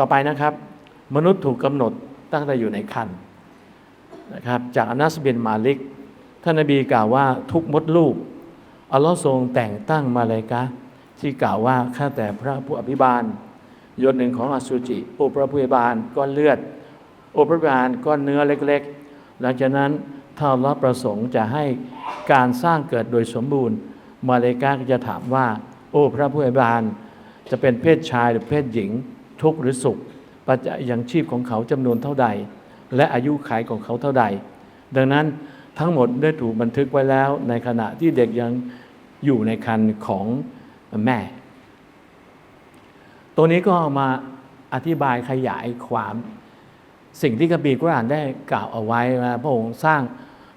ต่อไปนะครับ มนุษย์ถูกกำหนดตั้งแต่อยู่ในคันนะครับจากอานัสเบียนมาลิก ท่านนบีกล่าวว่าทุกมดลูกอัลลอฮ์ทรงแต่งตั้งมาเลยกะที่กล่าวว่าข้าแต่พระผู้อภิบาลยศหนึ่งของอสุจิโอพระผู้อภิบาลก้อนเลือด โอพระผู้อภิบาลก้อนเนื้อเล็ก ๆ หลังจากนั้นถ้าอัลลอฮ์ประสงค์จะให้การสร้างเกิดโดยสมบูรณ์ มาเลกาก็จะถามว่า โอ้พระผู้อภิบาลจะเป็นเพศชายหรือเพศหญิง ทุกข์หรือสุข ปัจจัยยังชีพของเขาจำนวนเท่าใด และอายุขัยของเขาเท่าใด ดังนั้นทั้งหมดได้ถูกบันทึกไว้แล้ว ในขณะที่เด็กยังอยู่ในคันของแม่ ตัวนี้ก็ามาอธิบายขยายความสิ่งที่กบีกุรอานได้กล่าวเอาไว้ว่าพระองค์สร้าง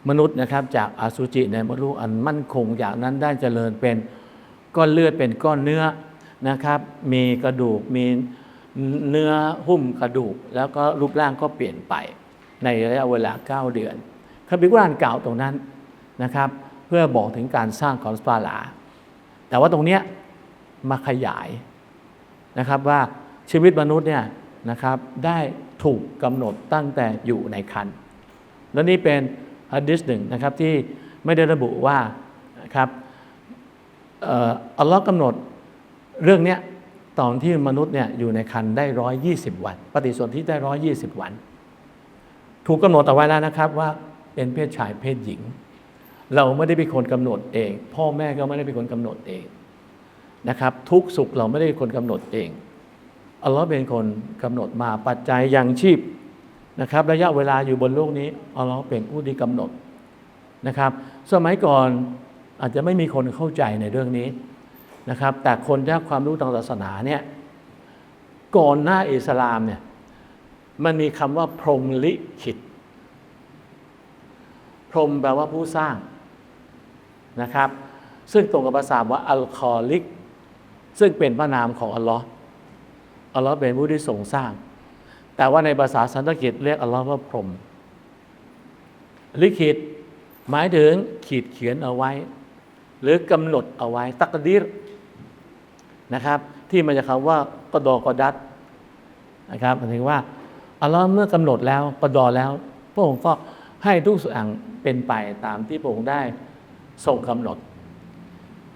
มนุษย์นะครับ จากอสุจิในมดลูกอันมั่นคงจากนั้นได้เจริญเป็นก้อนเลือดเป็นก้อนเนื้อนะครับ มีกระดูกมี เนื้อหุ้มกระดูก แล้วก็รูปร่างก็เปลี่ยนไปในระยะเวลา 9 เดือนคำพิกุรานกล่าวตรงนั้นนะครับ เพื่อบอกถึงการสร้างของสปาลา แต่ว่าตรงเนี้ยมาขยายนะครับว่าชีวิตมนุษย์เนี่ยนะครับได้ถูกกำหนดตั้งแต่อยู่ในคันและนี่เป็นฮะดิษหนึ่งนะครับที่ไม่ได้ระบุว่านะครับอ่ออัลลอฮ์กำหนดเรื่องเนี้ย ตอนที่มนุษย์เนี่ยอยู่ในคันได้ร้อยยี่สิบวัน ปฏิสนธิได้ร้อยยี่สิบวัน ถูกกำหนดเอาไว้แล้วนะครับว่าเป็นเพศชายเพศหญิง เราไม่ได้เป็นคนกำหนดเอง พ่อแม่ก็ไม่ได้เป็นคนกำหนดเองนะครับ ทุกสุขเราไม่ได้เป็นคนกำหนดเองอัลลอฮ์เป็นคนกำหนดมาปัจจัยยังชีพนะครับ ระยะเวลาอยู่บนโลกนี้อัลลอฮ์เป็นผู้ที่กำหนดนะครับ สมัยก่อนอาจจะไม่มีคนเข้าใจในเรื่องนี้ นะครับ แต่คนที่ความรู้ทางศาสนาเนี่ยก่อนหน้าอิสลามเนี่ยมันมีคำว่าพรหมลิขิต พรหมแปลว่าผู้สร้างนะครับ ซึ่งตรงกับภาษาว่าอัลคอลิก ซึ่งเป็นพระนามของอัลลอฮ์อัลลอฮ์เป็นผู้ที่ทรงสร้าง แต่ว่าในภาษาสันสกฤตเรียกอัลลอฮ์ว่าพรหมลิขิตหมายถึงขีดเขียนเอาไว้ หรือกำหนดเอาไว้ ตักดีร นะครับ ที่มาจากคำว่ากดอกอดัดนะครับหมายถึงว่าอัลลอฮ์เมื่อกำหนดแล้วกดอแล้ว พระองค์ก็ให้ทุกอย่งเป็นไปตามที่พระองค์ได้ทรงกำหนด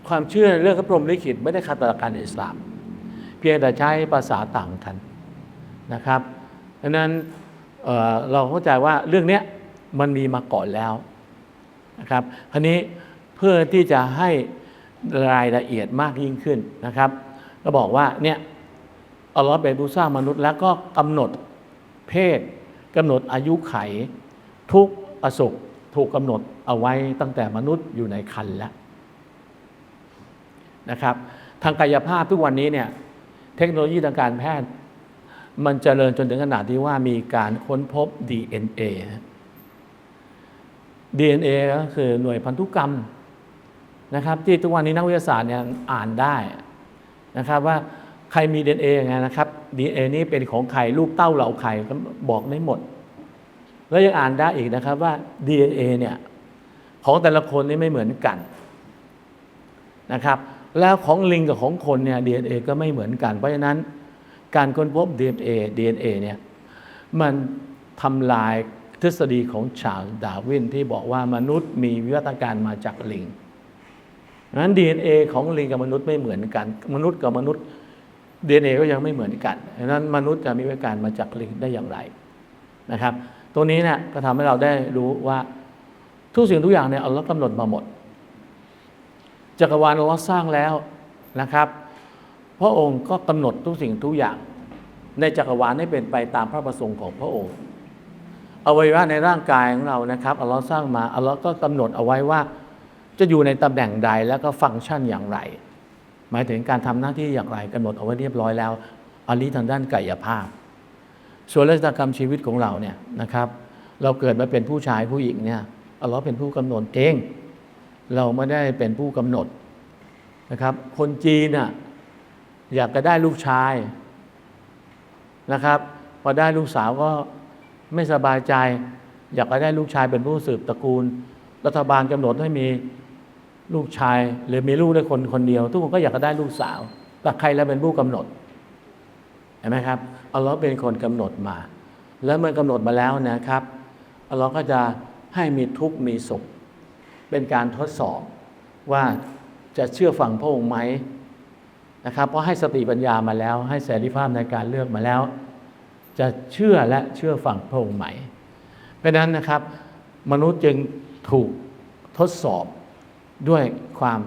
ความเชื่อเรื่องพระพรหมลิขิตไม่ได้ขัดต่อหลักการอิสลาม เพียงแต่ใช้ภาษาต่างกันนะครับดังนั้นเเราเข้าใจว่าเรื่องนี้มันมีมาก่อนแล้วนะครับคราวนี้เพื่อที่จะให้ รายละเอียดมากยิ่งขึ้นนะครับ ก็บอกว่าเนี่ยอัลลอฮ์เป็นผู้สร้างมนุษย์แล้วก็กำหนดเพศกำหนดอายุไข ทุกอสุขถูกกำหนดเอาไว้ตั้งแต่มนุษย์อยู่ในคันแล้วนะครับ ทางกายภาพทุกวันนี้เนี่ยเทคโนโลยีทางการแพทย์ มันเจริญจนถึงขนาดที่ว่ามีการค้นพบ DNA DNA ก็คือหน่วยพันธุกรรม นะครับ ที่ทุกวันนี้นักวิทยาศาสตร์เนี่ยอ่านได้นะครับว่าใครมี DNA ยังไงนะครับ DNA นี้เป็นของใครลูกเต้าเหล่าใครก็บอกได้หมด แล้วยังอ่านได้อีกนะครับว่า DNA เนี่ยของแต่ละคนนี่ไม่เหมือนกันนะครับ แล้วของลิงกับของคนเนี่ย DNA ก็ไม่เหมือนกัน เพราะฉะนั้นการค้นพบ DNA DNA เนี่ยมันทำลายทฤษฎีของชาร์ลส์ดาวินที่บอกว่ามนุษย์มีวิวัฒนาการมาจากลิง นั้น DNA ของลิงกับมนุษย์ไม่เหมือนกัน มนุษย์กับมนุษย์ DNA ก็ยังไม่เหมือนกันดังนั้นมนุษย์จะมีวิการมาจากลิงได้อย่างไรนะครับตัวนี้เนี่ยก็ทำให้เราได้รู้ว่าทุกสิ่งทุกอย่างเนี่ยอัลลอฮ์กำหนดมาหมด จักรวาลอัลลอฮ์สร้างแล้วนะครับ พระองค์ก็กำหนดทุกสิ่งทุกอย่าง ในจักรวาลให้เป็นไปตามพระประสงค์ของพระองค์อวัยวะในร่างกายของเรานะครับอัลลอฮ์สร้างมาอัลลอฮ์ก็กำหนดเอาไว้ว่า จะอยู่ในตำแหน่งใดแล้วก็ฟังก์ชันอย่างไร หมายถึงการทำหน้าที่อย่างไรกำหนดเอาไว้เรียบร้อยแล้วอันนี้ทางด้านกายภาพ ส่วนลักษณะกรรมชีวิตของเราเนี่ยนะครับ เราเกิดมาเป็นผู้ชายผู้หญิงเนี่ยอัลลอฮ์เป็นผู้กำหนดเอง เราไม่ได้เป็นผู้กำหนดนะครับ คนจีนน่ะอยากจะได้ลูกชายนะครับพอได้ลูกสาวก็ไม่สบายใจ อยากจะได้ลูกชายเป็นผู้สืบตระกูล รัฐบาลกำหนดให้มี ลูกชาย หรือมีลูกได้คนคนเดียว ทุกคนก็อยากจะได้ลูกสาวแต่ใครแล้วเป็นผู้กำหนดเห็นไหมครับอัลลอฮ์เป็นคนกำหนดมา แล้วเมื่อกำหนดมาแล้วนะครับอัลลอฮ์ก็จะให้มีทุกข์มีสุข เป็นการทดสอบว่าจะเชื่อฟังพระองค์ไหมนะครับ เพราะให้สติปัญญามาแล้ว ให้เสรีภาพในการเลือกมาแล้ว จะเชื่อและเชื่อฟังพระองค์ไหมเพราะนั้นนะครับ มนุษย์จึงถูกทดสอบ ด้วยความ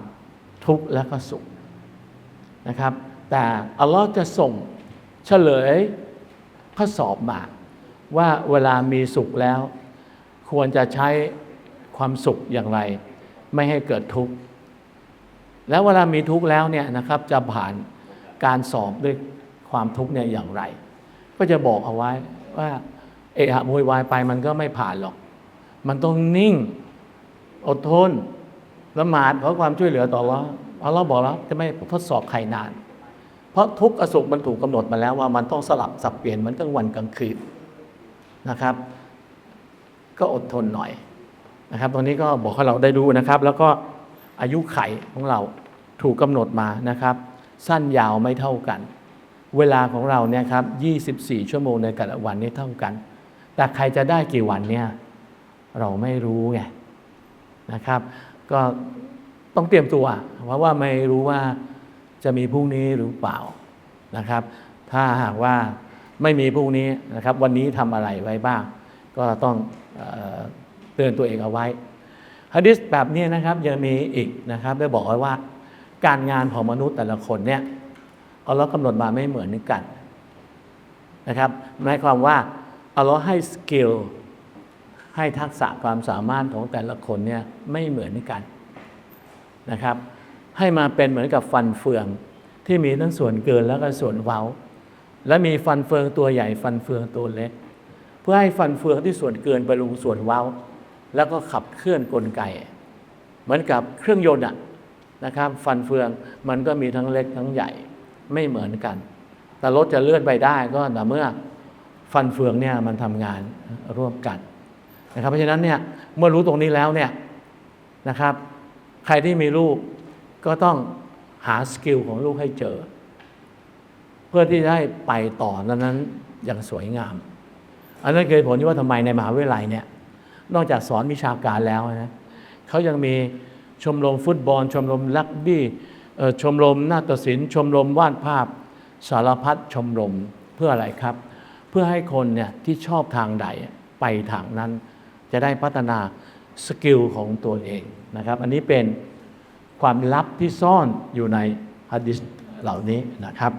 ทุกข์และก็สุขนะครับ แต่อัลลอฮ์จะส่งเฉลยข้อสอบมาว่าเวลามีสุขแล้ว ควรจะใช้ความสุขอย่างไร ไม่ให้เกิดทุกข์แล้วเวลามีทุกข์แล้วเนี่ยนะครับจะผ่านการสอบด้วยความทุกข์เนี่ยอย่างไร ก็จะบอกเอาไว้ว่าเอะอะโวยวายไปมันก็ไม่ผ่านหรอก มันต้องนิ่ง อดทน ละหมาดเพราะความช่วยเหลือต่อเราเอาเราบอกแล้วจะไม่ทดสอบใครนาน เพราะทุกข์กับสุขมันถูกกำหนดมาแล้วว่ามันต้องสลับสับเปลี่ยนมือนกลางวันกลางคืนนะครับ ก็อดทนหน่อยนะครับตรงนี้ก็บอกให้เราได้รู้นะครับ แล้วก็อายุไขของเราถูกกำหนดมานะครับ สั้นยาวไม่เท่ากัน เวลาของเราเนี่ยครับ 24 ชั่วโมงในแต่ละวันนี้เท่ากัน แต่ใครจะได้กี่วันเนี่ยเราไม่รู้ไงนะครับ ก็ต้องเตรียมตัว เพราะว่าไม่รู้ว่าจะมีพรุ่งนี้หรือเปล่านะครับ ถ้าหากว่าไม่มีพรุ่งนี้นะครับ วันนี้ทำอะไรไว้บ้าง ก็ต้องเอ่อเตือนตัวเองเอาไว้ฮะดิษแบบนี้นะครับยังมีอีกนะครับได้บอกไว้ว่า การงานของมนุษย์แต่ละคนเนี่ยอัลลอฮ์กำหนดมาไม่เหมือนกันนะครับหมายความว่าอัลลอฮ์ให้สกิล ให้ทักษะความสามารถของแต่ละคนเนี่ยไม่เหมือนกันนะครับ ให้มาเป็นเหมือนกับฟันเฟืองที่มีทั้งส่วนเกินแล้วก็ส่วนเว้า และมีฟันเฟืองตัวใหญ่ฟันเฟืองตัวเล็ก เพื่อให้ฟันเฟืองที่ส่วนเกินไปลงส่วนเว้า แล้วก็ขับเคลื่อนกลไก เหมือนกับเครื่องยนต์อะนะครับ ฟันเฟืองมันก็มีทั้งเล็กทั้งใหญ่ไม่เหมือนกัน แต่รถจะเลื่อนไปได้ก็แต่เมื่อฟันเฟืองเนี่ยมันทำงานร่วมกัน นะครับ เพราะฉะนั้นเนี่ยเมื่อรู้ตรงนี้แล้วเนี่ยนะครับ ใครที่มีลูกก็ต้องหาสกิลของลูกให้เจอ เพื่อที่จะได้ไปต่อนั้นนั้นอย่างสวยงาม อันนั้นคือเหตุผลที่ว่าทำไมในมหาวิทยาลัยเนี่ยนอกจากสอนวิชาการแล้วนะเขายังมีชมรมฟุตบอล ชมรมลักบี้ชมรมนาฏศิลป์ชมรมวาดภาพสารพัดชมรมเพื่ออะไรครับ เพื่อให้คนเนี่ยที่ชอบทางใดไปทางนั้น จะได้พัฒนาสกิลของตัวเองนะครับ อันนี้เป็นความลับที่ซ่อนอยู่ในฮะดิษเหล่านี้นะครับ